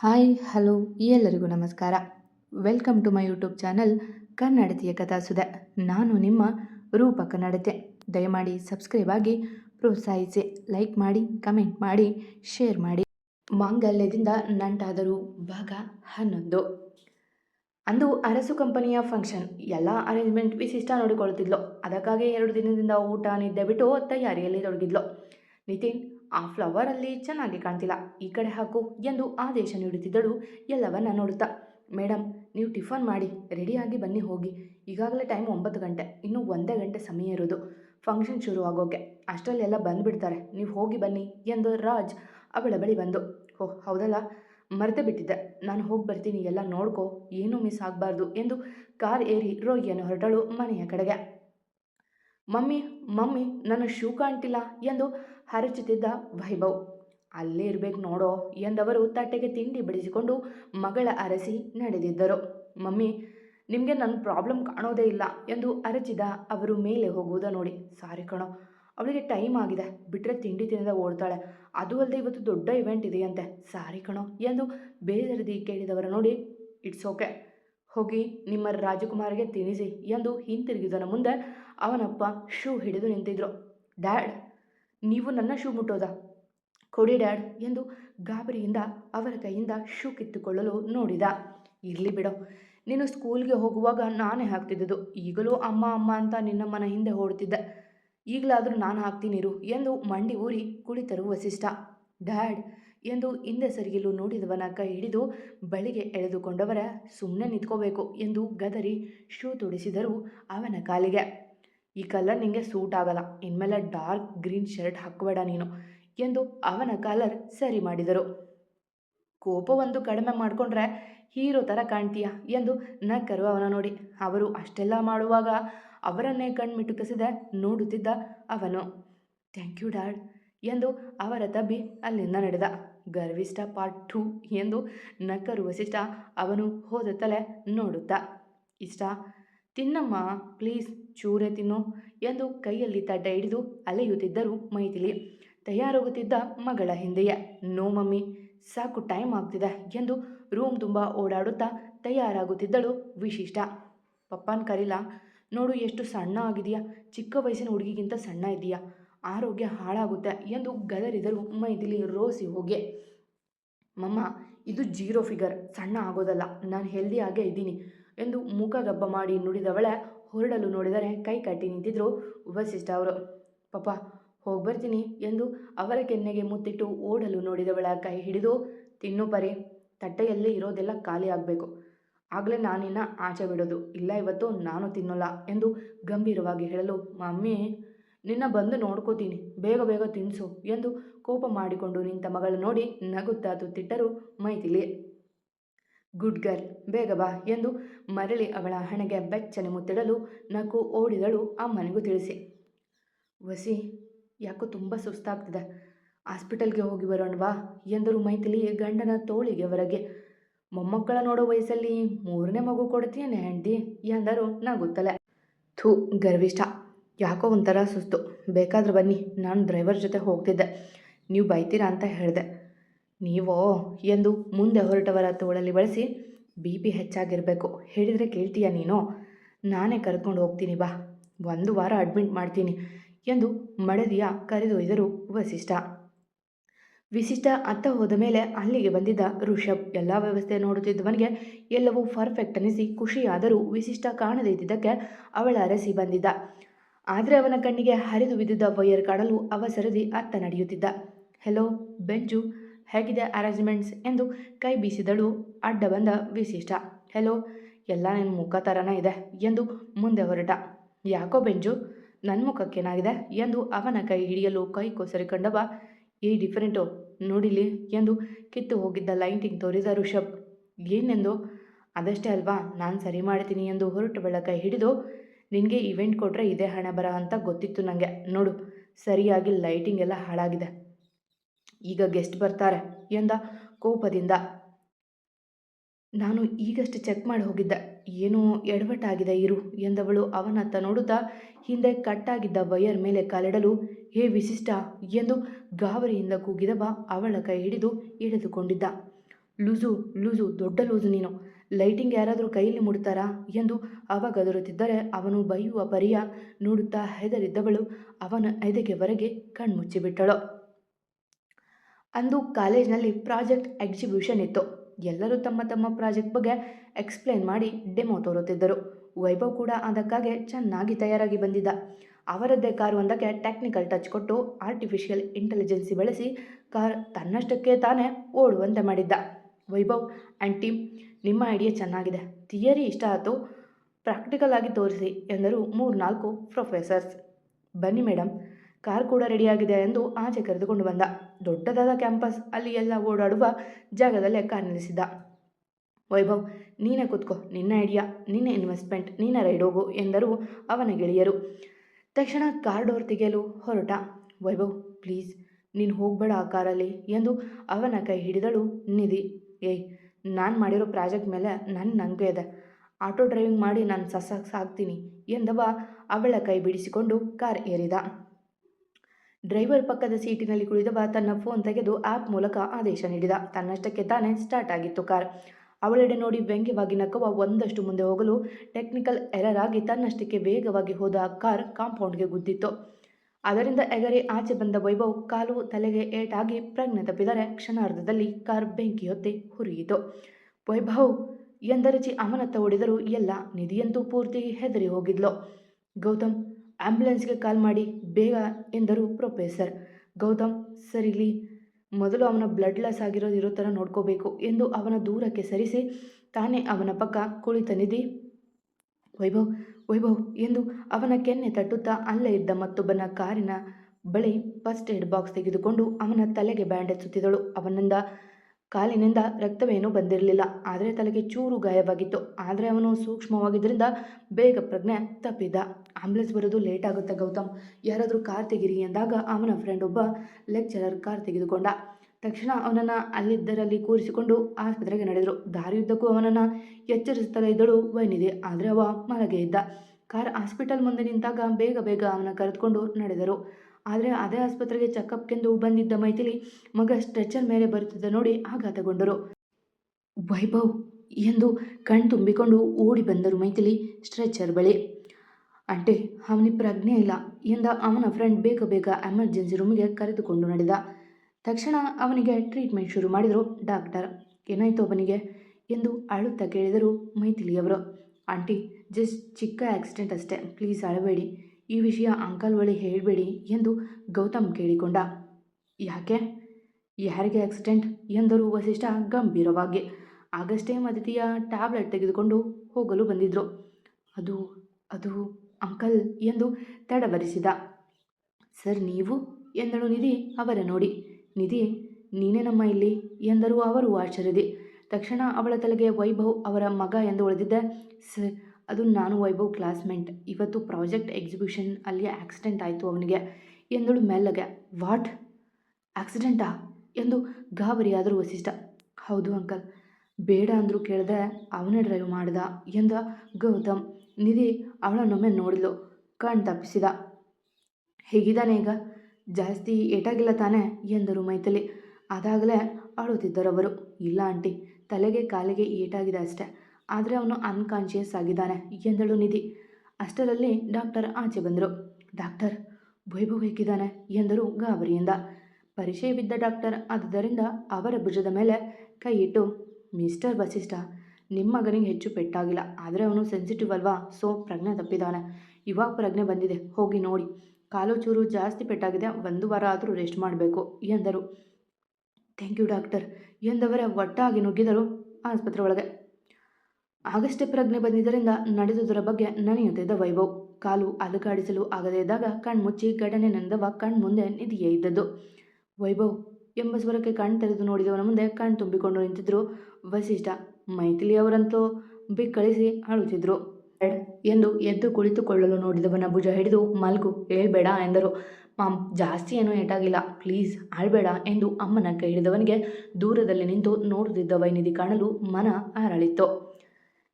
Hi, hello, ಎಲ್ಲರಿಗೂ ನಮಸ್ಕಾರ. Welcome to my YouTube channel ಕನ್ನಡತಿಯ ಕಥಾಸುದೆ ನಾನು ನಿಮ್ಮ ರೂಪ ಕನ್ನಡತೆ ದಯಮಾಡಿ ಸಬ್ಸ್ಕ್ರೈಬ್ ಆಗಿ ಪ್ರೋತ್ಸಾಹಿಸಿ. ಲೈಕ್ ಮಾಡಿ, ಕಮೆಂಟ್ ಮಾಡಿ, ಶೇರ್ ಮಾಡಿ. ಮಾಂಗಲ್ಯದಿಂದ ನಂಟಾದರೂ ಭಾಗ ಹನ್ನೊಂದು. ಅಂದು ಅರಸು ಕಂಪನಿಯ ಫಂಕ್ಷನ್. ಎಲ್ಲ ಅರೇಂಜ್ಮೆಂಟ್ ವಿಶಿಷ್ಟ ನೋಡಿಕೊಳ್ಳುತ್ತಿದ್ಲು. ಅದಕ್ಕಾಗಿ ಎರಡು ದಿನದಿಂದ ಊಟ, ನಿದ್ದೆ ಬಿಟ್ಟು ತಯಾರಿಯಲ್ಲಿ ತೊಡಗಿದ್ಲು. ನಿತಿನ್ ಆ ಫ್ಲವರ್ ಅಲ್ಲಿ ಚೆನ್ನಾಗಿ ಕಾಣ್ತಿಲ್ಲ. ಈ ಕಡೆ ಹಾಕು ಎಂದು ಆದೇಶ ನೀಡುತ್ತಿದ್ದಳು. ಎಲ್ಲವನ್ನ ನೋಡುತ್ತಾ ಮೇಡಮ್ ನೀವು ಟಿಫನ್ ಮಾಡಿ ರೆಡಿಯಾಗಿ ಬನ್ನಿ, ಹೋಗಿ. ಈಗಾಗಲೇ ಟೈಮ್ ಒಂಬತ್ತು ಗಂಟೆ. ಇನ್ನೂ ಒಂದೇ ಗಂಟೆ ಸಮಯ ಇರೋದು. ಫಂಕ್ಷನ್ ಶುರು ಆಗೋಕೆ. ಅಷ್ಟರಲ್ಲೆಲ್ಲ ಬಂದುಬಿಡ್ತಾರೆ. ನೀವು ಹೋಗಿ ಬನ್ನಿ ಎಂದು ರಾಜ್ ಅವಳ ಬಳಿ ಬಂದು, ಓಹ್, ಹೌದಲ್ಲ? ಮರೆತೇ ಬಿಟ್ಟಿದ್ದೆ. ನಾನು ಹೋಗಿ ಬರ್ತೀನಿ. ಎಲ್ಲ ನೋಡ್ಕೋ. ಏನೂ ಮಿಸ್ ಆಗಬಾರ್ದು ಎಂದು ಕಾರ್ ಏರಿ ರೋಗಿಯನ್ನು ಹೊರಟಳು ಮನೆಯ ಕಡೆಗೆ. ಮಮ್ಮಿ ಮಮ್ಮಿ, ನನ್ನ ಶೂ ಕಾಣ್ತಿಲ್ಲ ಎಂದು ಹರಚುತ್ತಿದ್ದ ವೈಭವ್. ಅಲ್ಲೇ ಇರಬೇಕು ನೋಡೋ ಎಂದವರು ತಟ್ಟೆಗೆ ತಿಂಡಿ ಬಡಿಸಿಕೊಂಡು ಮಗಳ ಅರಸಿ ನಡೆದಿದ್ದರು. ಮಮ್ಮಿ, ನಿಮಗೆ ನನ್ನ ಪ್ರಾಬ್ಲಮ್ ಕಾಣೋದೇ ಇಲ್ಲ ಎಂದು ಅರಚಿದ ಅವರು ಮೇಲೆ ಹೋಗುವುದ ನೋಡಿ. ಸಾರಿ ಕಣೋ, ಅವಳಿಗೆ ಟೈಮ್ ಆಗಿದೆ. ಬಿಟ್ಟರೆ ತಿಂಡಿ ತಿನ್ನದ ಓಡ್ತಾಳೆ. ಅದು ಅಲ್ಲದೆ ಇವತ್ತು ದೊಡ್ಡ ಇವೆಂಟ್ ಇದೆಯಂತೆ. ಸಾರಿ ಕಣೋ ಎಂದು ಬೇಜರದಿ ಕೇಳಿದವರ ನೋಡಿ ಇಟ್ಸ್ ಓಕೆ ಹೋಗಿ ನಿಮ್ಮ ರಾಜಕುಮಾರಿಗೆ ತಿನ್ನಿಸಿ ಎಂದು ಹಿಂತಿರುಗಿದನ ಮುಂದೆ ಅವನಪ್ಪ ಶೂ ಹಿಡಿದು ನಿಂತಿದ್ರು. ಡ್ಯಾಡ್, ನೀವು ನನ್ನ ಶೂ ಮುಟ್ಟೋದ? ಕೊಡಿ ಡ್ಯಾಡ್, ಎಂದು ಗಾಬರಿಯಿಂದ ಅವರ ಕೈಯಿಂದ ಶೂ ಕಿತ್ತುಕೊಳ್ಳಲು ನೋಡಿದ. ಇರಲಿ ಬಿಡೋ. ನೀನು ಸ್ಕೂಲ್ಗೆ ಹೋಗುವಾಗ ನಾನೇ ಹಾಕ್ತಿದ್ದುದು ಈಗಲೂ ಅಮ್ಮ ಅಮ್ಮ ಅಂತ ನಿನ್ನಮ್ಮನ ಹಿಂದೆ ಓಡುತ್ತಿದ್ದೆ. ಈಗಲಾದರೂ ನಾನು ಹಾಕ್ತೀನಿರು, ಎಂದು ಮಂಡಿ ಊರಿ ಕುಳಿತರು ವಸಿಷ್ಠ. ಡ್ಯಾಡ್, ಎಂದು ಹಿಂದೆ ಸರಿಗಿಲು ನೋಡಿದವನ ಕೈ ಹಿಡಿದು ಬಳಿಗೆ ಎಳೆದುಕೊಂಡವರ ಸುಮ್ಮನೆ ನಿಂತ್ಕೋಬೇಕು, ಎಂದು ಗದರಿ ಶೂ ತೊಡಿಸಿದರು ಅವನ ಕಾಲಿಗೆ. ಈ ಕಲರ್ ನಿಂಗೆ ಸೂಟ್ ಆಗಲ್ಲ. ಇನ್ಮೇಲೆ ಡಾರ್ಕ್ ಗ್ರೀನ್ ಶರ್ಟ್ ಹಾಕಬೇಡ ನೀನು. ಎಂದು ಅವನ ಕಲರ್ ಸರಿ ಮಾಡಿದರು. ಕೋಪವೊಂದು ಕಡಿಮೆ ಮಾಡಿಕೊಂಡ್ರೆ ಹೀರೋ ಥರ ಕಾಣ್ತೀಯಾ ಎಂದು ನಕ್ಕರು ಅವನ ನೋಡಿ. ಅವರು ಅಷ್ಟೆಲ್ಲ ಮಾಡುವಾಗ ಅವರನ್ನೇ ಕಣ್ಮಿಟುಕಿಸದೆ ನೋಡುತ್ತಿದ್ದ ಅವನು. ಥ್ಯಾಂಕ್ ಯು ಡ್ಯಾಡ್ ಎಂದು ಅವರ ತಬ್ಬಿ ಅಲ್ಲಿಂದ ನಡೆದ. ಗರ್ವಿಷ್ಠ ಪಾರ್ಟ್ ಟು ಎಂದು ನಕ್ಕರು ವಸಿಷ್ಠ ಅವನು ಹೋದ ತಲೆ ನೋಡುತ್ತಾ, ಇಷ್ಟ ತಿನ್ನಮ್ಮ ಪ್ಲೀಸ್ ಚೂರೆ ತಿನ್ನು ಎಂದು ಕೈಯಲ್ಲಿ ತಡ್ಡ ಹಿಡಿದು ಅಲೆಯುತ್ತಿದ್ದರು ಮೈಥಿಲಿ ತಯಾರಾಗುತ್ತಿದ್ದ ಮಗಳ ಹಿಂದೆಯೇ, ನೋ ಮಮ್ಮಿ, ಸಾಕು ಟೈಮ್ ಆಗ್ತಿದೆ ಎಂದು ರೂಮ್ ತುಂಬ ಓಡಾಡುತ್ತಾ ತಯಾರಾಗುತ್ತಿದ್ದಳು ವಿಶಿಷ್ಟ. ಪಪ್ಪನ ಕರೀಲ, ನೋಡು ಎಷ್ಟು ಸಣ್ಣ ಆಗಿದೆಯಾ ಚಿಕ್ಕ ವಯಸ್ಸಿನ ಹುಡುಗಿಗಿಂತ ಸಣ್ಣ ಇದೆಯಾ ಆರೋಗ್ಯ ಹಾಳಾಗುತ್ತೆ ಎಂದು ಗದರಿದರು ಮೈದಿಲಿ ರೋಸಿ ಹೋಗಿ. ಮಮ್ಮ, ಇದು ಜೀರೋ ಫಿಗರ್, ಸಣ್ಣ ಆಗೋದಲ್ಲ, ನಾನು ಹೆಲ್ದಿ ಆಗೇ ಇದ್ದೀನಿ ಎಂದು ಮುಖಗಬ್ಬ ಮಾಡಿ ನುಡಿದವಳ ಹೊರಡಲು ನೋಡಿದರೆ ಕೈ ಕಟ್ಟಿ ನಿಂತಿದ್ರು ವಸಿಷ್ಠ ಅವರು. ಪಾಪ ಹೋಗಿ ಬರ್ತೀನಿ ಎಂದು ಅವರ ಕೆನ್ನೆಗೆ ಮುತ್ತಿಟ್ಟು ಓಡಲು ನೋಡಿದವಳ ಕೈ ಹಿಡಿದು, ತಿನ್ನು ಪರಿ, ತಟ್ಟೆಯಲ್ಲಿ ಇರೋದೆಲ್ಲ ಖಾಲಿ ಆಗಬೇಕು. ಆಗಲೇ ನಾನಿನ್ನ ಆಚೆ ಬಿಡೋದು. ಇಲ್ಲ ಇವತ್ತು ನಾನು ತಿನ್ನೋಲ್ಲ ಎಂದು ಗಂಭೀರವಾಗಿ ಹೇಳಲು, ಮಮ್ಮಿ, ನಿನ್ನ ಬಂದು ನೋಡ್ಕೋತೀನಿ. ಬೇಗ ಬೇಗ ತಿನ್ನಿಸು ಎಂದು ಕೋಪ ಮಾಡಿಕೊಂಡು ನಿಂತ ಮಗಳು ನೋಡಿ ನಗುತ್ತಾ ತುತ್ತಿಟ್ಟರು ಮೈಥಿಲಿ. ಗುಡ್ ಗರ್ಲ್, ಬೇಗ ಬಾ ಎಂದು ಮರಳಿ ಅವಳ ಹಣೆಗೆ ಬೆಚ್ಚನೆ ಮುತ್ತಿಡಲು ನಕ್ಕು ಓಡಿದಳು ಅಮ್ಮನಿಗೂ ತಿಳಿಸಿ. ವಸಿ, ಯಾಕೋ ತುಂಬ ಸುಸ್ತಾಗ್ತಿದೆ. ಹಾಸ್ಪಿಟಲ್ಗೆ ಹೋಗಿ ಬರೋಣವಾ ಎಂದರು ಮೈಥಿಲಿ ಗಂಡನ ತೋಳಿಗೆ ಹೊರಗೆ. ಮೊಮ್ಮಕ್ಕಳ ನೋಡೋ ವಯಸ್ಸಲ್ಲಿ ಮೂರನೇ ಮಗು ಕೊಡ್ತೀಯನೇ ಹೆಂಡಿ ಎಂದರು ನಗುತ್ತಲೆ. ಥೂ, ಗರ್ವಿಷ್ಠ. ಯಾಕೋ ಒಂಥರ ಸುಸ್ತು. ಬೇಕಾದ್ರೆ ಬನ್ನಿ, ನಾನು ಡ್ರೈವರ್ ಜೊತೆ ಹೋಗ್ತಿದ್ದೆ. ನೀವು ಬೈತೀರಾ ಅಂತ ಹೇಳಿದೆ. ನೀವೋ ಎಂದು ಮುಂದೆ ಹೊರಟವರ ತೋಳಲ್ಲಿ ಬಳಸಿ ಬಿ ಪಿ ಹೆಚ್ಚಾಗಿರಬೇಕು. ಹೇಳಿದರೆ ಕೇಳ್ತೀಯಾ ನೀನು? ನಾನೇ ಕರ್ಕೊಂಡು ಹೋಗ್ತೀನಿ ಬಾ. ಒಂದು ವಾರ ಅಡ್ಮಿಟ್ ಮಾಡ್ತೀನಿ ಎಂದು ಮಡದಿಯ ಕರೆದೊಯ್ದರು ವಸಿಷ್ಠ. ವಿಶಿಷ್ಟ ಅತ್ತ ಹೋದ ಮೇಲೆ ಅಲ್ಲಿಗೆ ಬಂದಿದ್ದ ಋಷಭ್ ಎಲ್ಲ ವ್ಯವಸ್ಥೆ ನೋಡುತ್ತಿದ್ದವನಿಗೆ ಎಲ್ಲವೂ ಪರ್ಫೆಕ್ಟ್ ಅನಿಸಿ ಖುಷಿಯಾದರೂ ವಿಶಿಷ್ಟ ಕಾಣದೇ ಇದ್ದಿದ್ದಕ್ಕೆ ಅವಳ ಅರಸಿ ಬಂದಿದ್ದ. ಆದರೆ ಅವನ ಕಣ್ಣಿಗೆ ಹರಿದು ಬಿದ್ದಿದ್ದ ವೈಯರ್ ಕಾಣಲು ಅವಸರದಿ ಅತ್ತ ನಡೆಯುತ್ತಿದ್ದ. ಹೆಲೋ ಬೆಂಜು ಹೇಗಿದೆ ಅರೇಂಜ್ಮೆಂಟ್ಸ್ ಎಂದು ಕೈ ಬೀಸಿದಳು. ಅಡ್ಡ ಬಂದ ವಿಶಿಷ್ಟ ಹೆಲೋ ಎಲ್ಲ ನನ್ನ ಮುಖ ಥರನೇ ಇದೆ ಎಂದು ಮುಂದೆ ಹೊರಟ. ಯಾಕೋ ಬೆಂಜು ನನ್ನ ಮುಖಕ್ಕೇನಾಗಿದೆ? ಎಂದು ಅವನ ಕೈ ಹಿಡಿಯಲು ಕೈ ಕೊಸರಿಕೊಂಡವ ಈ ಡಿಫರೆಂಟು ನೋಡಿಲಿ ಎಂದು ಕಿತ್ತು ಹೋಗಿದ್ದ ಲೈಟಿಂಗ್ ತೋರಿದ ಋಷಭ್ ಏನೆಂದು? ಅದಷ್ಟೇ ಅಲ್ವಾ? ನಾನು ಸರಿ ಮಾಡ್ತೀನಿ ಎಂದು ಹೊರಟು ಬೆಳ ಕೈ ಹಿಡಿದು, ನಿನಗೆ ಇವೆಂಟ್ ಕೊಟ್ಟರೆ ಇದೇ ಹಣ ಬರ ಅಂತ ಗೊತ್ತಿತ್ತು ನನಗೆ ನೋಡು, ಸರಿಯಾಗಿ ಲೈಟಿಂಗ್ ಎಲ್ಲ ಹಾಳಾಗಿದೆ. ಈಗ ಗೆಸ್ಟ್ ಬರ್ತಾರೆ ಎಂದ ಕೋಪದಿಂದ. ನಾನು ಈಗಷ್ಟೇ ಚೆಕ್ ಮಾಡಿ ಹೋಗಿದ್ದೆ. ಏನೋ ಎಡವಟ್ಟಾಗಿದೆ ಇರು ಎಂದವಳು ಅವನತ್ತ ನೋಡುತ್ತಾ ಹಿಂದೆ ಕಟ್ಟಾಗಿದ್ದ ವಯರ್ ಮೇಲೆ ಕಾಲಿಡಲು, ಹೇ ವಿಶಿಷ್ಟ ಎಂದು ಗಾಬರಿಯಿಂದ ಕೂಗಿದವ ಅವಳ ಕೈ ಹಿಡಿದು ಎಳೆದುಕೊಂಡಿದ್ದ. ಲೂಸು ಲೂಸು, ದೊಡ್ಡ ಲೂಸು ನೀನು. ಲೈಟಿಂಗ್ ಯಾರಾದರೂ ಕೈಯಲ್ಲಿ ಮುಡ್ತಾರಾ? ಎಂದು ಅವ ಗದರುತ್ತಿದ್ದರೆ ಅವನು ಬೈಯುವ ಪರಿಯ ನೋಡುತ್ತಾ ಹೆದರಿದ್ದವಳು ಅವನ ಎದೆಗೆ ಹೊರಗೆ ಕಣ್ಮುಚ್ಚಿಬಿಟ್ಟಳು. ಅಂದು ಕಾಲೇಜ್ನಲ್ಲಿ ಪ್ರಾಜೆಕ್ಟ್ ಎಕ್ಸಿಬಿಷನ್ ಇತ್ತು. ಎಲ್ಲರೂ ತಮ್ಮ ತಮ್ಮ ಪ್ರಾಜೆಕ್ಟ್ ಬಗ್ಗೆ ಎಕ್ಸ್ಪ್ಲೇನ್ ಮಾಡಿ ಡೆಮೋ ತೋರುತ್ತಿದ್ದರು. ವೈಭವ್ ಕೂಡ ಅದಕ್ಕಾಗಿ ಚೆನ್ನಾಗಿ ತಯಾರಾಗಿ ಬಂದಿದ್ದ. ಅವರದ್ದೇ ಕಾರ್ ಒಂದಕ್ಕೆ ಟೆಕ್ನಿಕಲ್ ಟಚ್ ಕೊಟ್ಟು ಆರ್ಟಿಫಿಷಿಯಲ್ ಇಂಟೆಲಿಜೆನ್ಸಿ ಬಳಸಿ ಕಾರ್ ತನ್ನಷ್ಟಕ್ಕೆ ತಾನೇ ಓಡುವಂತೆ ಮಾಡಿದ್ದ. ವೈಭವ್ ಆ್ಯಂಡ್ ಟೀಮ್, ನಿಮ್ಮ ಐಡಿಯಾ ಚೆನ್ನಾಗಿದೆ. ಥಿಯರಿ ಇಷ್ಟ ಆಯಿತು. ಪ್ರಾಕ್ಟಿಕಲ್ ಆಗಿ ತೋರಿಸಿ ಎಂದರು ಮೂರ್ನಾಲ್ಕು ಪ್ರೊಫೆಸರ್ಸ್. ಬನ್ನಿ ಮೇಡಮ್ ಕಾರ್ ಕೂಡ ರೆಡಿಯಾಗಿದೆ ಎಂದು ಆಚೆ ಕರೆದುಕೊಂಡು ಬಂದ. ದೊಡ್ಡದಾದ ಕ್ಯಾಂಪಸ್. ಅಲ್ಲಿ ಎಲ್ಲ ಓಡಾಡುವ ಜಾಗದಲ್ಲೇ ಕಾರ್ ನಿಲ್ಲಿಸಿದ್ದ ವೈಭವ್, ನೀನೇ ಕೂತ್ಕೋ, ನಿನ್ನ ಐಡಿಯಾ ನಿನ್ನ ಇನ್ವೆಸ್ಟ್ಮೆಂಟ್ ನೀನೇ ರೈಡ್ ಹೋಗು ಎಂದರು ಅವನ ಗೆಳೆಯರು. ತಕ್ಷಣ ಕಾರ್ ಡೋರ್ ತೆಗೆಯಲು ಹೊರಟ. ವೈಭವ್ ಪ್ಲೀಸ್ ನೀನು ಹೋಗಬೇಡ ಆ ಕಾರಲ್ಲಿ ಎಂದು ಅವನ ಕೈ ಹಿಡಿದಳು ನಿಧಿ. ಏಯ್, ನಾನು ಮಾಡಿರೋ ಪ್ರಾಜೆಕ್ಟ್ ಮೇಲೆ ನನ್ನ ನಂಬಿಕೆ ಇದೆ. ಆಟೋ ಡ್ರೈವಿಂಗ್ ಮಾಡಿ ನಾನು ಸಸ ಸಾಕ್ತೀನಿ ಎಂದವ ಅವಳ ಕೈ ಬಿಡಿಸಿಕೊಂಡು ಕಾರ್ ಏರಿದ. ಡ್ರೈವರ್ ಪಕ್ಕದ ಸೀಟಿನಲ್ಲಿ ಕುಳಿದವ ತನ್ನ ಫೋನ್ ತೆಗೆದು ಆ್ಯಪ್ ಮೂಲಕ ಆದೇಶ ನೀಡಿದ. ತನ್ನಷ್ಟಕ್ಕೆ ತಾನೇ ಸ್ಟಾರ್ಟ್ ಆಗಿತ್ತು ಕಾರ್. ಅವಳೆಡೆ ನೋಡಿ ವ್ಯಂಗ್ಯವಾಗಿ ನಕ್ಕವ ಒಂದಷ್ಟು ಮುಂದೆ ಹೋಗಲು ಟೆಕ್ನಿಕಲ್ ಎರರ್ ಆಗಿ ತನ್ನಷ್ಟಕ್ಕೆ ವೇಗವಾಗಿ ಹೋದ ಕಾರ್ ಕಾಂಪೌಂಡ್ಗೆ ಗುದ್ದಿತ್ತು. ಅದರಿಂದ ಎಗರಿ ಆಚೆ ಬಂದ ವೈಭವ್ ಕಾಲು ತಲೆಗೆ ಏಟಾಗಿ ಪ್ರಜ್ಞೆ ತಪ್ಪಿದರೆ ಕ್ಷಣಾರ್ಧದಲ್ಲಿ ಕಾರ್ ಬೆಂಕಿ ಹೊತ್ತಿ ಹುರಿಯಿತು. ವೈಭವ್ ಎಂದರಚಿ ಅಮನತ್ತ ಓಡಿದರೂ ಎಲ್ಲ ನಿಧಿಯಂತೂ ಪೂರ್ತಿ ಹೆದರಿ ಹೋಗಿದ್ಲು. ಗೌತಮ್ ಆ್ಯಂಬುಲೆನ್ಸ್ಗೆ ಕಾಲ್ ಮಾಡಿ, ಬೇಗ, ಎಂದರು ಪ್ರೊಫೆಸರ್ ಗೌತಮ್ ಸರಿಲಿ ಮೊದಲು ಅವನ ಬ್ಲಡ್ ಲಾಸ್ ಆಗಿರೋದು ಇರೋ ಥರ ನೋಡ್ಕೋಬೇಕು, ಎಂದು ಅವನ ದೂರಕ್ಕೆ ಸರಿಸಿ, ತಾನೇ ಅವನ ಪಕ್ಕ ಕುಳಿತ ನಿಧಿ. ವೈಭವ್ ವೈಭವ್, ಎಂದು ಅವನ ಕೆನ್ನೆ ತಟ್ಟುತ್ತಾ ಅಲ್ಲೇ ಇದ್ದ ಮತ್ತೊಬ್ಬನ ಕಾರಿನ ಬಳಿ ಫಸ್ಟ್ ಏಡ್ ಬಾಕ್ಸ್ ತೆಗೆದುಕೊಂಡು ಅವನ ತಲೆಗೆ ಬ್ಯಾಂಡೇಜ್ ಸುತ್ತಿದಳು. ಅವನಿಂದ ಕಾಲಿನಿಂದ ರಕ್ತವೇನೂ ಬಂದಿರಲಿಲ್ಲ. ಆದರೆ ತಲೆಗೆ ಚೂರು ಗಾಯವಾಗಿತ್ತು. ಆದರೆ ಅವನು ಸೂಕ್ಷ್ಮವಾಗಿದ್ದರಿಂದ ಬೇಗ ಪ್ರಜ್ಞೆ ತಪ್ಪಿದ್ದ ಆಂಬ್ಯುಲೆನ್ಸ್ ಬರೋದು ಲೇಟ್ ಆಗುತ್ತೆ ಗೌತಮ್. ಯಾರಾದರೂ ಕಾರ್ ತೆಗಿರಿ ಎಂದಾಗ ಅವನ ಫ್ರೆಂಡ್ ಒಬ್ಬ ಲೆಕ್ಚರರ್ ಕಾರ್ ತೆಗೆದುಕೊಂಡ. ತಕ್ಷಣ ಅವನನ್ನು ಅಲ್ಲಿದ್ದರಲ್ಲಿ ಕೂರಿಸಿಕೊಂಡು ಆಸ್ಪತ್ರೆಗೆ ನಡೆದರು. ದಾರಿಯುದ್ದಕ್ಕೂ ಅವನನ್ನು ಎಚ್ಚರಿಸುತ್ತಲೇ ಇದ್ದಳು ವೈನಿದೆ ಆದರೆ ಅವ ಮಲಗೆ ಇದ್ದ. ಕಾರ್ ಹಾಸ್ಪಿಟಲ್ ಮುಂದೆ ನಿಂತಾಗ ಬೇಗ ಬೇಗ ಅವನ ಕರೆದುಕೊಂಡು ನಡೆದರು. ಆದರೆ ಅದೇ ಆಸ್ಪತ್ರೆಗೆ ಚೆಕಪ್ಗೆಂದು ಬಂದಿದ್ದ ಮೈಥಿಲಿ ಮಗ ಸ್ಟ್ರೆಚರ್ ಮೇಲೆ ಬರುತ್ತಿದ್ದ ನೋಡಿ ಆಘಾತಗೊಂಡರು. ವೈಭವ್ ಎಂದು ಕಣ್ ತುಂಬಿಕೊಂಡು ಓಡಿ ಬಂದರು ಮೈಥಿಲಿ ಸ್ಟ್ರೆಚರ್ ಬಳಿ. ಅಂಟೆ ಅವನಿಗೆ ಪ್ರಜ್ಞೆ ಇಲ್ಲ ಎಂದ ಅವನ ಫ್ರೆಂಡ್ ಬೇಗ ಬೇಗ ಎಮರ್ಜೆನ್ಸಿ ರೂಮಿಗೆ ಕರೆದುಕೊಂಡು ನಡೆದ. ತಕ್ಷಣ ಅವನಿಗೆ ಟ್ರೀಟ್ಮೆಂಟ್ ಶುರು ಮಾಡಿದರು ಡಾಕ್ಟರ್ ಏನಾಯಿತು ಅವನಿಗೆ? ಎಂದು ಅಳುತ್ತಾ ಕೇಳಿದರು ಮೈಥಿಲಿಯವರು. ಆಂಟಿ ಜಸ್ಟ್ ಚಿಕ್ಕ ಆಕ್ಸಿಡೆಂಟ್ ಅಷ್ಟೇ. ಪ್ಲೀಸ್ ಅಳಬೇಡಿ. ಈ ವಿಷಯ ಅಂಕಲ್ ಬಳಿ ಹೇಳಬೇಡಿ ಎಂದು ಗೌತಮ್ ಕೇಳಿಕೊಂಡ. ಯಾಕೆ? ಯಾರಿಗೆ ಆಕ್ಸಿಡೆಂಟ್? ಎಂದರು ವಸಿಷ್ಠ ಗಂಭೀರವಾಗಿ. ಆಗಷ್ಟೇ ಮದಿತಿಯ ಟ್ಯಾಬ್ಲೆಟ್ ತೆಗೆದುಕೊಂಡು ಹೋಗಲು ಬಂದಿದ್ದರು ಅದು ಅದು ಅಂಕಲ್ ಎಂದು ತಡವರಿಸಿದ. ಸರ್, ನೀವು? ಎಂದಳು ನಿಧಿ ಅವರ ನೋಡಿ. ನಿಧಿ, ನೀನೇ ನಮ್ಮ ಇಲ್ಲಿ? ಎಂದರು ಅವರು ಆಶ್ಚರ್ಯದಿ. ತಕ್ಷಣ ಅವಳ ತಲೆಗೆ ವೈಭವ್ ಅವರ ಮಗ ಎಂದು ಉಳಿದಿದ್ದ ಸರ್ ಅದು ನಾನು ವೈಭವ್ ಕ್ಲಾಸ್ಮೇಟ್. ಇವತ್ತು ಪ್ರಾಜೆಕ್ಟ್ ಎಕ್ಸಿಬಿಷನ್ ಅಲ್ಲಿ ಆಕ್ಸಿಡೆಂಟ್ ಆಯಿತು ಅವನಿಗೆ. ಎಂದಳು ಮೆಲ್ಲಗೆ ವಾಟ್? ಆಕ್ಸಿಡೆಂಟಾ? ಎಂದು ಗಾಬರಿಯಾದರು ವಸಿಷ್ಠ. ಹೌದು ಅಂಕಲ್. ಬೇಡ ಅಂದರೂ ಕೇಳಿದೆ ಅವನೇ ಡ್ರೈವ್ ಮಾಡ್ದ ಎಂದ ಗೌತಮ್. ನಿಧಿ ಅವಳನ್ನೊಮ್ಮೆ ನೋಡಿದ್ಲು ಕಣ್ ತಪ್ಪಿಸಿದ. ಹೇಗಿದ್ದಾನೆ ಈಗ? ಜಾಸ್ತಿ ಏಟಾಗಿಲ್ಲ ತಾನೆ? ಎಂದರು ಮೈಥಿಲಿ. ಅದಾಗಲೇ ಅಳುತ್ತಿದ್ದರವರು ಇಲ್ಲ ಆಂಟಿ, ತಲೆಗೆ ಕಾಲಿಗೆ ಏಟಾಗಿದೆ ಅಷ್ಟೆ. ಆದರೆ ಅವನು ಅನ್ಕಾನ್ಷಿಯಸ್ ಆಗಿದ್ದಾನೆ ಎಂದಳು ನಿಧಿ. ಅಷ್ಟರಲ್ಲಿ ಡಾಕ್ಟರ್ ಆಚೆ ಬಂದರು. ಡಾಕ್ಟರ್ ವೈಭವ್ ಹೇಗಿದ್ದಾನೆ ಎಂದರು ಗಾಬರಿಯಿಂದ. ಪರಿಚಯವಿದ್ದ ಡಾಕ್ಟರ್ ಆದ್ದರಿಂದ ಅವರ ಭುಜದ ಮೇಲೆ ಕೈ ಇಟ್ಟು ಮಿಸ್ಟರ್ ವಸಿಷ್ಠ ನಿಮ್ಮ ಮಗನಿಗೆ ಹೆಚ್ಚು ಪೆಟ್ಟಾಗಿಲ್ಲ, ಆದರೆ ಅವನು ಸೆನ್ಸಿಟಿವ್ ಅಲ್ವಾ? ಸೊ ಪ್ರಜ್ಞೆ ತಪ್ಪಿದ್ದಾನೆ. ಇವಾಗ ಪ್ರಜ್ಞೆ ಬಂದಿದೆ, ಹೋಗಿ ನೋಡಿ. ಕಾಲು ಚೂರು ಜಾಸ್ತಿ ಪೆಟ್ಟಾಗಿದೆ, ಒಂದು ವಾರ ಆದರೂ ರೆಸ್ಟ್ ಮಾಡಬೇಕು, ಎಂದರು. ಥ್ಯಾಂಕ್ ಯು ಡಾಕ್ಟರ್ ಎಂದವರ ಒಟ್ಟಾಗಿ ನುಗ್ಗಿದರು ಆಸ್ಪತ್ರೆ ಒಳಗೆ. ಆಗಷ್ಟೇ ಪ್ರಜ್ಞೆ ಬಂದಿದ್ದರಿಂದ ನಡೆದುದರ ಬಗ್ಗೆ ನನೆಯುತ್ತಿದ್ದ ವೈಭವ್. ಕಾಲು ಅಲುಗಾಡಿಸಲು ಆಗದೇ ಇದ್ದಾಗ ಕಣ್ಮುಚ್ಚಿ ಘಟನೆ ನೆನೆದವ ಕಣ್ಮುಂದೆ ನಿಧಿಯೇ ಇದ್ದದ್ದು. ವೈಭವ್, ಎಂಬ ಸ್ವರಕ್ಕೆ ಕಣ್ ತೆರೆದು ನೋಡಿದವನ ಮುಂದೆ ಕಣ್ ತುಂಬಿಕೊಂಡು ನಿಂತಿದ್ರು. ವಸಿಷ್ಠ ಮೈಥಿಲಿ ಅವರಂತೂ ಬಿಕ್ಕಳಿಸಿ ಅಳುತ್ತಿದ್ರು. ಎಂದು ಎದ್ದು ಕುಳಿತುಕೊಳ್ಳಲು ನೋಡಿದವನ ಭುಜ ಹಿಡಿದು ಮಲ್ಗು ಹೇಳ್ಬೇಡ ಎಂದರು. ಮಾಮ್, ಜಾಸ್ತಿ ಏನೂ ಏಟಾಗಿಲ್ಲ. ಪ್ಲೀಸ್, ಆಳ್ಬೇಡ ಎಂದು ಅಮ್ಮನ ಕೈ ಹಿಡಿದವನಿಗೆ ದೂರದಲ್ಲಿ ನಿಂತು ನೋಡುತ್ತಿದ್ದ ವೈನಿಧಿ ಕಾಣಲು ಮನ ಅರಳಿತ್ತು.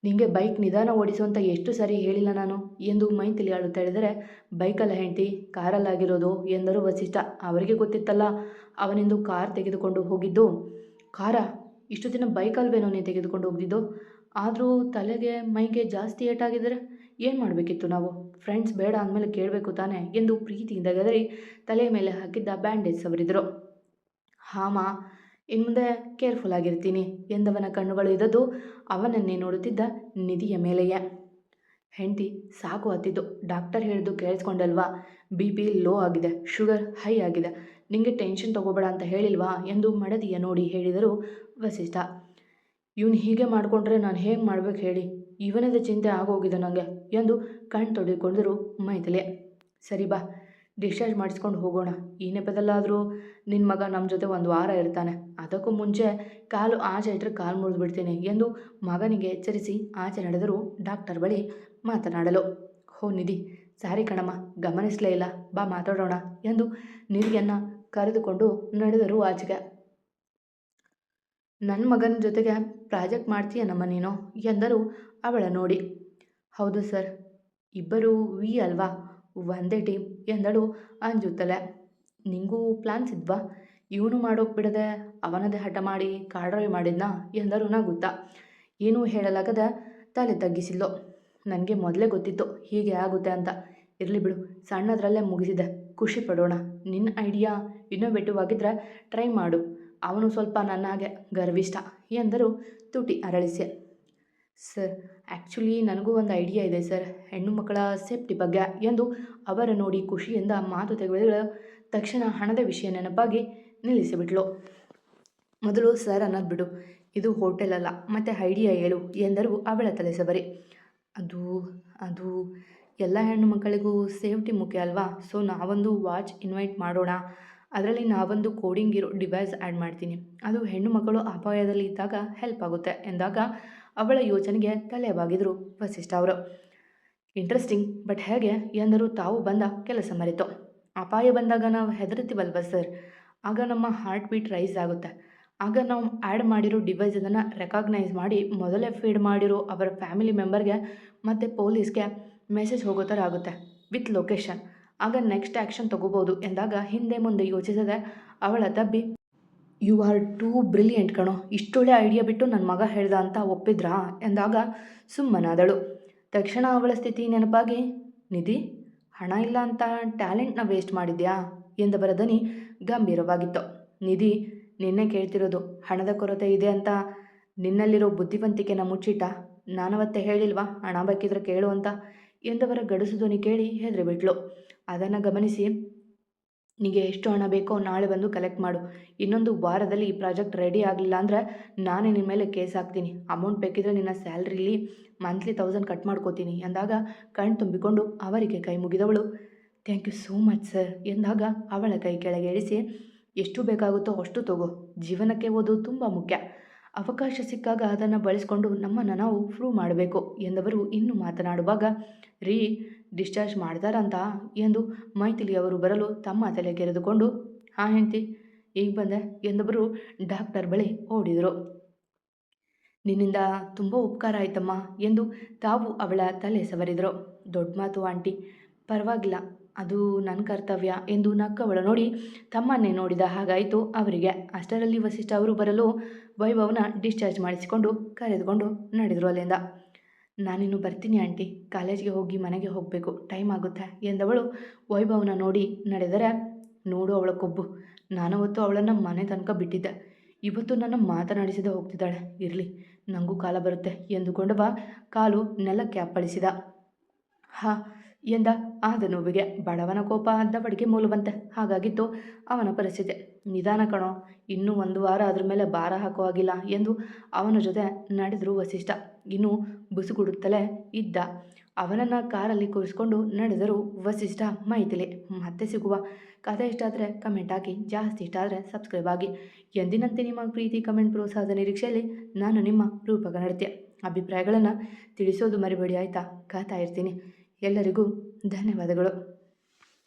ನಿಂಗೆ ಬೈಕ್ ನಿಧಾನ ಓಡಿಸು ಅಂತ ಎಷ್ಟು ಸರಿ ಹೇಳಿಲ್ಲ ನಾನು ಎಂದು ಮೈಥಿಲಿ ಅಳುತ್ತಾ ಹೇಳಿದರೆ, ಬೈಕಲ್ಲ ಹೆಂಡತಿ, ಕಾರಲ್ಲಾಗಿರೋದು ಎಂದರು ವಸಿಷ್ಠ. ಅವರಿಗೆ ಗೊತ್ತಿತ್ತಲ್ಲ, ಅವನೆಂದು ಕಾರ್ ತೆಗೆದುಕೊಂಡು ಹೋಗಿದ್ದು. ಕಾರ, ಇಷ್ಟು ದಿನ ಬೈಕಲ್ವೇನೋ ನೀನು ತೆಗೆದುಕೊಂಡು ಹೋಗಿದ್ದು ಆದರೂ ತಲೆಗೆ ಮೈಗೆ ಜಾಸ್ತಿ ಏಟಾಗಿದ್ದರೆ ಏನು ಮಾಡಬೇಕಿತ್ತು ನಾವು? ಫ್ರೆಂಡ್ಸ್ ಬೇಡ ಅಂದಮೇಲೆ ಕೇಳಬೇಕು ತಾನೆ ಎಂದು ಪ್ರೀತಿಯಿಂದ ಗದರಿ ತಲೆಯ ಮೇಲೆ ಹಾಕಿದ್ದ ಬ್ಯಾಂಡೇಜ್ ಸವರಿದರು. ಹಾಮ ಇನ್ನು ಮುಂದೆ ಕೇರ್ಫುಲ್ ಆಗಿರ್ತೀನಿ ಎಂದವನ ಕಣ್ಣುಗಳು ಇದ್ದದ್ದು ಅವನನ್ನೇ ನೋಡುತ್ತಿದ್ದ ನಿಧಿಯ ಮೇಲೆಯೇ. ಹೆಂಡತಿ ಸಾಕು ಹತ್ತಿದ್ದು. ಡಾಕ್ಟರ್ ಹೇಳಿದ್ದು ಕೇಳಿಸ್ಕೊಂಡಲ್ವಾ? ಬಿ ಪಿ ಲೋ ಆಗಿದೆ, ಶುಗರ್ ಹೈ ಆಗಿದೆ. ನಿಮಗೆ ಟೆನ್ಷನ್ ತಗೋಬೇಡ ಅಂತ ಹೇಳಿಲ್ವಾ ಎಂದು ಮಡದಿಯ ನೋಡಿ ಹೇಳಿದರು ವಸಿಷ್ಠ. ಇವನು ಹೀಗೆ ಮಾಡಿಕೊಂಡ್ರೆ ನಾನು ಹೇಗೆ ಮಾಡ್ಬೇಕು ಹೇಳಿ? ಇವನದ ಚಿಂತೆ ಆಗೋಗಿದೆ ನನಗೆ ಎಂದು ಕಣ್ ತೊಡೆದುಕೊಂಡರು ಮೈಥಿಲೆ. ಸರಿ ಬಾ ಡಿಸ್ಚಾರ್ಜ್ ಮಾಡಿಸ್ಕೊಂಡು ಹೋಗೋಣ. ಈ ನೆಪದಲ್ಲಾದರೂ ನಿನ್ನ ಮಗ ನಮ್ಮ ಜೊತೆ ಒಂದು ವಾರ ಇರ್ತಾನೆ. ಅದಕ್ಕೂ ಮುಂಚೆ ಕಾಲು ಆಚೆ ಇಟ್ಟರೆ ಕಾಲು ಮುರಿದು ಬಿಡ್ತೀನಿ ಎಂದು ಮಗನಿಗೆ ಎಚ್ಚರಿಸಿ ಆಚೆ ನಡೆದರು ಡಾಕ್ಟರ್ ಬಳಿ ಮಾತನಾಡಲು, ಹೋ ನಿಧಿ, ಸಾರಿ ಕಣಮ್ಮ, ಗಮನಿಸಲೇ ಇಲ್ಲ. ಬಾ ಮಾತಾಡೋಣ ಎಂದು ನಿಧಿಯನ್ನು ಕರೆದುಕೊಂಡು ನಡೆದರು ಆಚೆಗೆ. ನನ್ನ ಮಗನ ಜೊತೆಗೆ ಪ್ರಾಜೆಕ್ಟ್ ಮಾಡ್ತೀಯನಮ್ಮ ನೀನು? ಎಂದರು ಅವಳ ನೋಡಿ. ಹೌದು ಸರ್. ಇಬ್ಬರು ವಿ ಅಲ್ವಾ? ಒಂದೇ ಟೀಮ್. ಎಂದಳು ಅಂಜುತ್ತಲೆ. ನಿಂಗೂ ಪ್ಲಾನ್ಸ್ ಇದ್ವಾ ಇವನು ಮಾಡೋಕೆ ಬಿಡದೆ ಅವನದೇ ಹಠ ಮಾಡಿ ಕಾಡ್ರೈ ಮಾಡಿದ್ನಾ? ಎಂದರು ನಗುತ್ತಾ. ಏನೂ ಹೇಳಲಾಗದ ತಲೆ ತಗ್ಗಿಸಿಲ್ಲೋ ನನಗೆ ಮೊದಲೇ ಗೊತ್ತಿತ್ತು ಹೀಗೆ ಆಗುತ್ತೆ ಅಂತ. ಇರಲಿ ಬಿಡು, ಸಣ್ಣದ್ರಲ್ಲೇ ಮುಗಿಸಿದೆ. ಖುಷಿ ಪಡೋಣ. ನಿನ್ನ ಐಡಿಯಾ ಇನ್ನೋವೇಟಿವ್ ಆಗಿದ್ರೆ ಟ್ರೈ ಮಾಡು. ಅವನು ಸ್ವಲ್ಪ ನನ್ನ ಹಾಗೆ ಗರ್ವಿಷ್ಠ ಎಂದರು ತುಟಿ ಅರಳಿಸಿ. ಸರ್ ಆ್ಯಕ್ಚುಲಿ ನನಗೂ ಒಂದು ಐಡಿಯಾ ಇದೆ ಸರ್. ಹೆಣ್ಣು ಮಕ್ಕಳ ಸೇಫ್ಟಿ ಬಗ್ಗೆ ಎಂದು ಅವರ ನೋಡಿ ಖುಷಿಯಿಂದ ಮಾತು ತೆಗೆದ ತಕ್ಷಣ ಹಣದ ವಿಷಯ ನೆನಪಾಗಿ ನಿಲ್ಲಿಸಿಬಿಟ್ಲು. ಮೊದಲು ಸರ್ ಅನ್ನೋದು ಬಿಡು, ಇದು ಹೋಟೆಲ್ ಅಲ್ಲ, ಮತ್ತು ಐಡಿಯಾ ಹೇಳು ಎಂದರು ಅವಳ ತಲೆ ಸಬರಿ ಅದು ಅದು ಎಲ್ಲ ಹೆಣ್ಣು ಮಕ್ಕಳಿಗೂ ಸೇಫ್ಟಿ ಮುಖ್ಯ ಅಲ್ವಾ? ಸೊ, ನಾವೊಂದು ವಾಚ್ ಇನ್ವೈಟ್ ಮಾಡೋಣ. ಅದರಲ್ಲಿ ನಾವೊಂದು ಕೋಡಿಂಗ್ ಇರೋ ಡಿವೈಸ್ ಆ್ಯಡ್ ಮಾಡ್ತೀನಿ. ಅದು ಹೆಣ್ಣು ಮಕ್ಕಳು ಅಪಾಯದಲ್ಲಿ ಇದ್ದಾಗ ಹೆಲ್ಪ್ ಆಗುತ್ತೆ ಎಂದಾಗ ಅವಳ ಯೋಚನೆಗೆ ತಲೆಯವಾಗಿದ್ರು ವಸಿಷ್ಠ ಅವರು. ಇಂಟ್ರೆಸ್ಟಿಂಗ್ ಬಟ್ ಹೇಗೆ? ಎಂದರು. ತಾವು ಬಂದ ಕೆಲಸ ಮರೆತು. ಅಪಾಯ ಬಂದಾಗ ನಾವು ಹೆದರ್ತೀವಲ್ವ ಸರ್? ಆಗ ನಮ್ಮ ಹಾರ್ಟ್ ಬೀಟ್ ರೈಸ್ ಆಗುತ್ತೆ. ಆಗ ನಾವು ಆ್ಯಡ್ ಮಾಡಿರೋ ಡಿವೈಸ್ ಅದನ್ನು ರೆಕಾಗ್ನೈಸ್ ಮಾಡಿ ಮೊದಲೇ ಫೀಡ್ ಮಾಡಿರೋ ಅವರ ಫ್ಯಾಮಿಲಿ ಮೆಂಬರ್ಗೆ ಮತ್ತು ಪೊಲೀಸ್ಗೆ ಮೆಸೇಜ್ ಹೋಗೋ ಥರ ಆಗುತ್ತೆ ವಿತ್ ಲೊಕೇಶನ್ ಆಗ ನೆಕ್ಸ್ಟ್ ಆ್ಯಕ್ಷನ್ ತಗೋಬೋದು ಎಂದಾಗ ಹಿಂದೆ ಮುಂದೆ ಯೋಚಿಸದೆ ಅವಳ ತಬ್ಬಿ ಯು ಆರ್ ಟೂ ಬ್ರಿಲಿಯಂಟ್ ಕಣೋ. ಇಷ್ಟೊಳ್ಳೆ ಐಡಿಯಾ ಬಿಟ್ಟು ನನ್ನ ಮಗ ಹೇಳ್ದ ಅಂತ ಒಪ್ಪಿದ್ರಾ? ಎಂದಾಗ ಸುಮ್ಮನಾದಳು ತಕ್ಷಣ ಅವಳ ಸ್ಥಿತಿ ನೆನಪಾಗಿ, ನಿಧಿ, ಹಣ ಇಲ್ಲ ಅಂತ ಟ್ಯಾಲೆಂಟ್ನ ವೇಸ್ಟ್ ಮಾಡಿದ್ಯಾ? ಎಂದವರ ದನಿ ಗಂಭೀರವಾಗಿತ್ತು. ನಿಧಿ, ನಿನ್ನೆ ಕೇಳ್ತಿರೋದು ಹಣದ ಕೊರತೆ ಇದೆ ಅಂತ ನಿನ್ನಲ್ಲಿರೋ ಬುದ್ಧಿವಂತಿಕೆನ ಮುಚ್ಚಿಟ್ಟ? ನಾನವತ್ತೆ ಹೇಳಿಲ್ವಾ? ಹಣ ಬೇಕಿದ್ರೆ ಕೇಳು ಅಂತ? ಎಂದವರ ಗಡಸು ಧ್ವನಿ ಕೇಳಿ ಹೆದರಿಬಿಟ್ಲು. ಅದನ್ನು ಗಮನಿಸಿ ನಿಮಗೆ ಎಷ್ಟು ಹಣ ಬೇಕೋ ನಾಳೆ ಬಂದು ಕಲೆಕ್ಟ್ ಮಾಡು. ಇನ್ನೊಂದು ವಾರದಲ್ಲಿ ಈ ಪ್ರಾಜೆಕ್ಟ್ ರೆಡಿ ಆಗಲಿಲ್ಲ ಅಂದರೆ ನಾನೇ ನಿನ್ನ ಮೇಲೆ ಕೇಸ್ ಹಾಕ್ತೀನಿ. ಅಮೌಂಟ್ ಬೇಕಿದ್ರೆ ನಿನ್ನ ಸ್ಯಾಲ್ರಿಲಿ ಮಂತ್ಲಿ ತೌಸಂಡ್ ಕಟ್ ಮಾಡ್ಕೋತೀನಿ. ಎಂದಾಗ ಕಣ್ಣು ತುಂಬಿಕೊಂಡು ಅವರಿಗೆ ಕೈ ಮುಗಿದವಳು. Thank you so much sir ಎಂದಾಗ ಅವಳ ಕೈ ಕೆಳಗೆ ಇಳಿಸಿ ಎಷ್ಟು ಬೇಕಾಗುತ್ತೋ ಅಷ್ಟು ತಗೋ. ಜೀವನಕ್ಕೆ ಓದು ತುಂಬ ಮುಖ್ಯ. ಅವಕಾಶ ಸಿಕ್ಕಾಗ ಅದನ್ನು ಬಳಸಿಕೊಂಡು ನಮ್ಮನ್ನು ನಾವು ಪ್ರೂವ್ ಮಾಡಬೇಕು ಎಂದವರು ಇನ್ನೂ ಮಾತನಾಡುವಾಗ, ರೀ ಡಿಸ್ಚಾರ್ಜ್ ಮಾಡ್ತಾರಂತ ಎಂದು ಮೈಥಿಲಿಯವರು ಬರಲು ತಮ್ಮ ತಲೆ ಕೆರೆದುಕೊಂಡು ಆ ಹೆಂಡ್ತಿ, ಈಗ ಬಂದೆ, ಎಂದೊಬ್ಬರು ಡಾಕ್ಟರ್ ಬಳಿ ಓಡಿದರು. ನಿನ್ನಿಂದ ತುಂಬ ಉಪಕಾರ ಆಯ್ತಮ್ಮ, ಎಂದು ತಾವು ಅವಳ ತಲೆ ಸವರಿದರು. ದೊಡ್ಡ ಮಾತು ಆಂಟಿ, ಪರವಾಗಿಲ್ಲ, ಅದು ನನ್ನ ಕರ್ತವ್ಯ, ಎಂದು ನಕ್ಕವಳು ನೋಡಿ ತಮ್ಮನ್ನೇ ನೋಡಿದ ಹಾಗಾಯಿತು ಅವರಿಗೆ. ಅಷ್ಟರಲ್ಲಿ ವಸಿಷ್ಠ ಅವರು ಬರಲು ವೈಭವನ ಡಿಸ್ಚಾರ್ಜ್ ಮಾಡಿಸಿಕೊಂಡು ಕರೆದುಕೊಂಡು ನಡೆದರು ಅಲ್ಲಿಂದ. ನಾನಿನ್ನು ಬರ್ತೀನಿ ಆಂಟಿ. ಕಾಲೇಜ್ಗೆ ಹೋಗಿ ಮನೆಗೆ ಹೋಗಬೇಕು. ಟೈಮ್ ಆಗುತ್ತೆ ಎಂದವಳು ವೈಭವನ ನೋಡಿ ನಡೆದರೆ, ನೋಡು ಅವಳ ಕೊಬ್ಬು. ನಾನವತ್ತು ಅವಳನ್ನು ಮನೆ ತನಕ ಬಿಟ್ಟಿದ್ದೆ. ಇವತ್ತು ನನ್ನ ಮಾತನಾಡಿಸಿದ ಹೋಗ್ತಿದ್ದಾಳೆ. ಇರಲಿ ನನಗೂ ಕಾಲ ಬರುತ್ತೆ ಎಂದುಕೊಂಡವ ಕಾಲು ನೆಲಕ್ಕೆ ಅಪ್ಪಳಿಸಿದ. ಹಾ ಎಂದ, ಆದ ನೋವಿಗೆ ಬಡವನ ಕೋಪ ಬಡಿಗೆ ಮೂಲವಂತೆ. ಹಾಗಾಗಿತ್ತು ಅವನ ಪರಿಸ್ಥಿತಿ. ನಿಧಾನ ಕಣೋ, ಇನ್ನೂ ಒಂದು ವಾರ ಅದ್ರ ಮೇಲೆ ಭಾರ ಹಾಕೋ ಆಗಿಲ್ಲ ಎಂದು ಅವನ ಜೊತೆ ನಡೆದರು ವಸಿಷ್ಠ. ಇನ್ನೂ ಬುಸುಗುಡುತ್ತಲೇ ಇದ್ದ. ಅವನನ್ನು ಕಾರಲ್ಲಿ ಕೂರಿಸ್ಕೊಂಡು ನಡೆದರು ವಸಿಷ್ಠ ಮೈಥಿಲಿ. ಮತ್ತೆ ಸಿಗುವ ಕಥೆ ಇಷ್ಟ ಆದರೆ ಕಮೆಂಟ್ ಹಾಕಿ. ಜಾಸ್ತಿ ಇಷ್ಟ ಆದರೆ ಸಬ್ಸ್ಕ್ರೈಬ್ ಆಗಿ. ಎಂದಿನಂತೆ ನಿಮ್ಮ ಪ್ರೀತಿ ಕಮೆಂಟ್ ಪ್ರೋತ್ಸಾಹದ ನಿರೀಕ್ಷೆಯಲ್ಲಿ ನಾನು ನಿಮ್ಮ ರೂಪಕ ನಡತೆ ಅಭಿಪ್ರಾಯಗಳನ್ನು ತಿಳಿಸೋದು ಮರಿಬೇಡಿ ಆಯಿತಾ? ಕಾತಾ ಇರ್ತೀನಿ. ಎಲ್ಲರಿಗೂ ಧನ್ಯವಾದಗಳು.